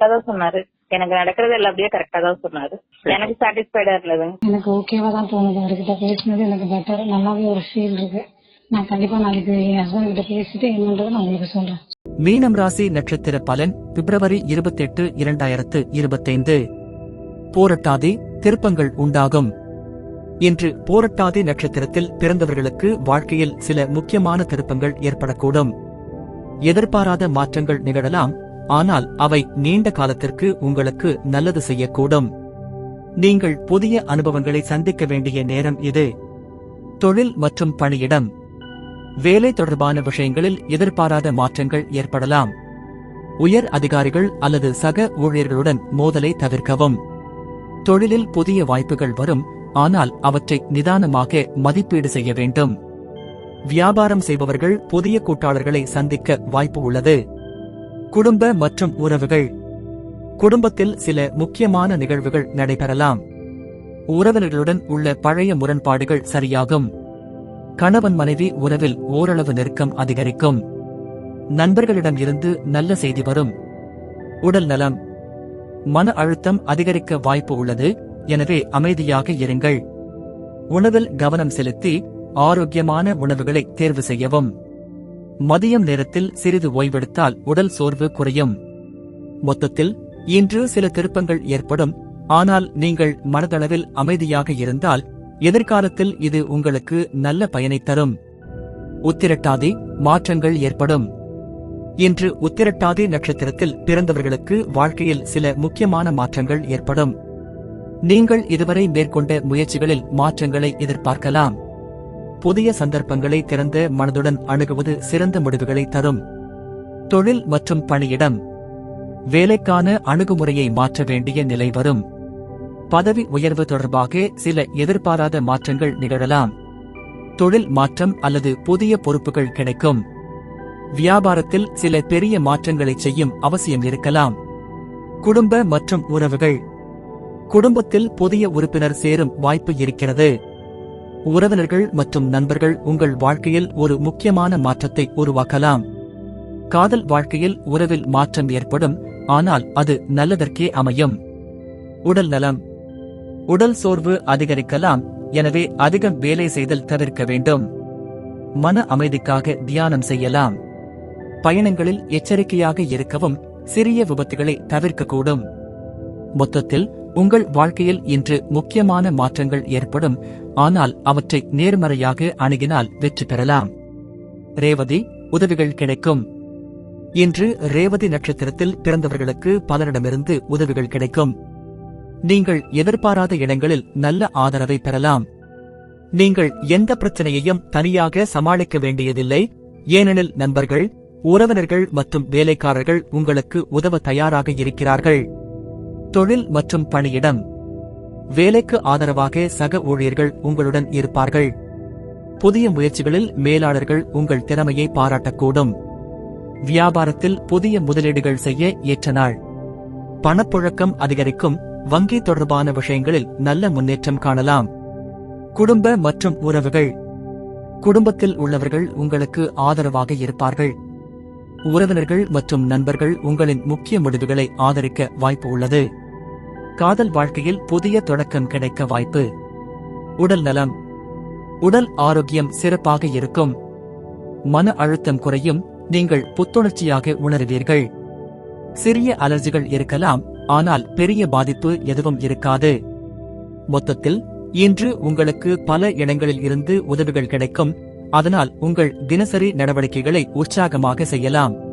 கரெக்டா தான் சொன்னாரு. எனக்கு நடக்கிறது எல்லாம் அப்படியே கரெக்டா தான் சொன்னாரு. எனக்கு சாட்டிஸ்ஃபைடா இருந்ததுங்க எனக்கு ஓகேவா தான் தோணுது. அவர்கிட்ட பேசினது எனக்கு பெட்டர் நல்லாவே ஒரு ஃபீல் இருக்கு. நான் கண்டிப்பா நாளைக்கு என் ஹஸ்பண்ட் கிட்ட பேசிட்டு என்னன்றதை நான் உங்களுக்கு சொல்றேன். மீனம் ராசி நட்சத்திர பலன் பிப்ரவரி இருபத்தெட்டு இரண்டாயிரத்து இருபத்தைந்து. போரட்டாதி திருப்பங்கள் உண்டாகும். இன்று போரட்டாதி நட்சத்திரத்தில் பிறந்தவர்களுக்கு வாழ்க்கையில் சில முக்கியமான திருப்பங்கள் ஏற்படக்கூடும். எதிர்பாராத மாற்றங்கள் நிகழலாம். ஆனால் அவை நீண்ட காலத்திற்கு உங்களுக்கு நல்லது செய்யக்கூடும். நீங்கள் புதிய அனுபவங்களை சந்திக்க வேண்டிய நேரம் இது. தொழில் மற்றும் பணியிடம். வேலை தொடர்பான விஷயங்களில் எதிர்பாராத மாற்றங்கள் ஏற்படலாம். உயர் அதிகாரிகள் அல்லது சக ஊழியர்களுடன் மோதலை தவிர்க்கவும். தொழிலில் புதிய வாய்ப்புகள் வரும் ஆனால் அவற்றை நிதானமாக மதிப்பீடு செய்ய வேண்டும். வியாபாரம் செய்பவர்கள் புதிய கூட்டாளர்களை சந்திக்க வாய்ப்பு உள்ளது. குடும்ப மற்றும் உறவுகள். குடும்பத்தில் சில முக்கியமான நிகழ்வுகள் நடைபெறலாம். உறவினர்களுடன் உள்ள பழைய முரண்பாடுகள் சரியாகும். கணவன் மனைவி உறவில் ஓரளவு நெருக்கம் அதிகரிக்கும். நண்பர்களிடம் இருந்து நல்ல செய்தி வரும். உடல் நலம். மன அழுத்தம் அதிகரிக்க வாய்ப்பு உள்ளது. எனவே அமைதியாக இருங்கள். உணவில் கவனம் செலுத்தி ஆரோக்கியமான உணவுகளை தேர்வு செய்யவும். மதியம் நேரத்தில் சிறிது ஓய்வெடுத்தால் உடல் சோர்வு குறையும். மொத்தத்தில் இன்று சில திருப்பங்கள் ஏற்படும். ஆனால் நீங்கள் மனதளவில் அமைதியாக இருந்தால் எதிர்காலத்தில் இது உங்களுக்கு நல்ல பயனை தரும். உத்திரட்டாதி மாற்றங்கள் ஏற்படும். இன்று உத்திரட்டாதி நட்சத்திரத்தில் பிறந்தவர்களுக்கு வாழ்க்கையில் சில முக்கியமான மாற்றங்கள் ஏற்படும். நீங்கள் இதுவரை மேற்கொண்ட முயற்சிகளில் மாற்றங்களை எதிர்பார்க்கலாம். புதிய சந்தர்ப்பங்களை திறந்த மனதுடன் அணுகுவது சிறந்த முடிவுகளை தரும். தொழில் மற்றும் பணியிடம். வேலைக்கான அணுகுமுறையை மாற்ற வேண்டிய நிலை வரும். பதவி உயர்வு தொடர்பாக சில எதிர்பாராத மாற்றங்கள் நிகழலாம். தொழில் மாற்றம் அல்லது புதிய பொறுப்புகள் கிடைக்கும். வியாபாரத்தில் சில பெரிய மாற்றங்களை செய்யும் அவசியம் இருக்கலாம். குடும்ப மற்றும் உறவுகள். குடும்பத்தில் புதிய உறுப்பினர் சேரும் வாய்ப்பு இருக்கிறது. உறவினர்கள் மற்றும் நண்பர்கள் உங்கள் வாழ்க்கையில் ஒரு முக்கியமான மாற்றத்தை உருவாக்கலாம். காதல் வாழ்க்கையில் உறவில் மாற்றம் ஏற்படும் ஆனால் அது நல்லதற்கே அமையும். உடல் நலம். உடல் சோர்வு அதிகரிக்கலாம் எனவே அதிகம் வேலை செய்தல் தவிர்க்க வேண்டும். மன அமைதிக்காக தியானம் செய்யலாம். பயணங்களில் எச்சரிக்கையாக இருக்கவும் சிறிய விபத்துகளை தவிர்க்கக்கூடும். மொத்தத்தில் உங்கள் வாழ்க்கையில் இன்று முக்கியமான மாற்றங்கள் ஏற்படும் ஆனால் அவற்றை நேர்மறையாக அணுகினால் வெற்றி பெறலாம். ரேவதி உதவிகள் கிடைக்கும். இன்று ரேவதி நட்சத்திரத்தில் பிறந்தவர்களுக்கு பலரிடமிருந்து உதவிகள் கிடைக்கும். நீங்கள் எதிர்பாராத இடங்களில் நல்ல ஆதரவை பெறலாம். நீங்கள் எந்த பிரச்சனையையும் தனியாக சமாளிக்க வேண்டியதில்லை. ஏனெனில் நண்பர்கள் உறவினர்கள் மற்றும் வேலைக்காரர்கள் உங்களுக்கு உதவ தயாராக இருக்கிறார்கள். தொழில் மற்றும் பணியிடம். வேலைக்கு ஆதரவாக சக ஊழியர்கள் உங்களுடன் இருப்பார்கள். புதிய முயற்சிகளில் மேலாளர்கள் உங்கள் திறமையை பாராட்டக்கூடும். வியாபாரத்தில் புதிய முதலீடுகள் செய்ய ஏற்ற நாள். பணப்புழக்கம் அதிகரிக்கும் வங்கி தொடர்பான விஷயங்களில் நல்ல முன்னேற்றம் காணலாம். குடும்ப மற்றும் உறவுகள். குடும்பத்தில் உள்ளவர்கள் உங்களுக்கு ஆதரவாக இருப்பார்கள். உறவினர்கள் மற்றும் நண்பர்கள் உங்களின் முக்கிய முடிவுகளை ஆதரிக்க வாய்ப்பு உள்ளது. காதல் வாழ்க்கையில் புதிய தொடக்கம் கிடைக்க வாய்ப்பு. உடல் நலம். உடல் ஆரோக்கியம் சிறப்பாக இருக்கும். மன அழுத்தம் குறையும். நீங்கள் புத்துணர்ச்சியாக உணர்வீர்கள். சிறிய அலர்ஜிகள் இருக்கலாம். ஆனால் பெரிய பாதிப்பு எதுவும் இருக்காது. மொத்தத்தில் இன்று உங்களுக்கு பல இடங்களில் இருந்து உதவிகள் கிடைக்கும். அதனால் உங்கள் தினசரி நடவடிக்கைகளை உற்சாகமாக செய்யலாம்.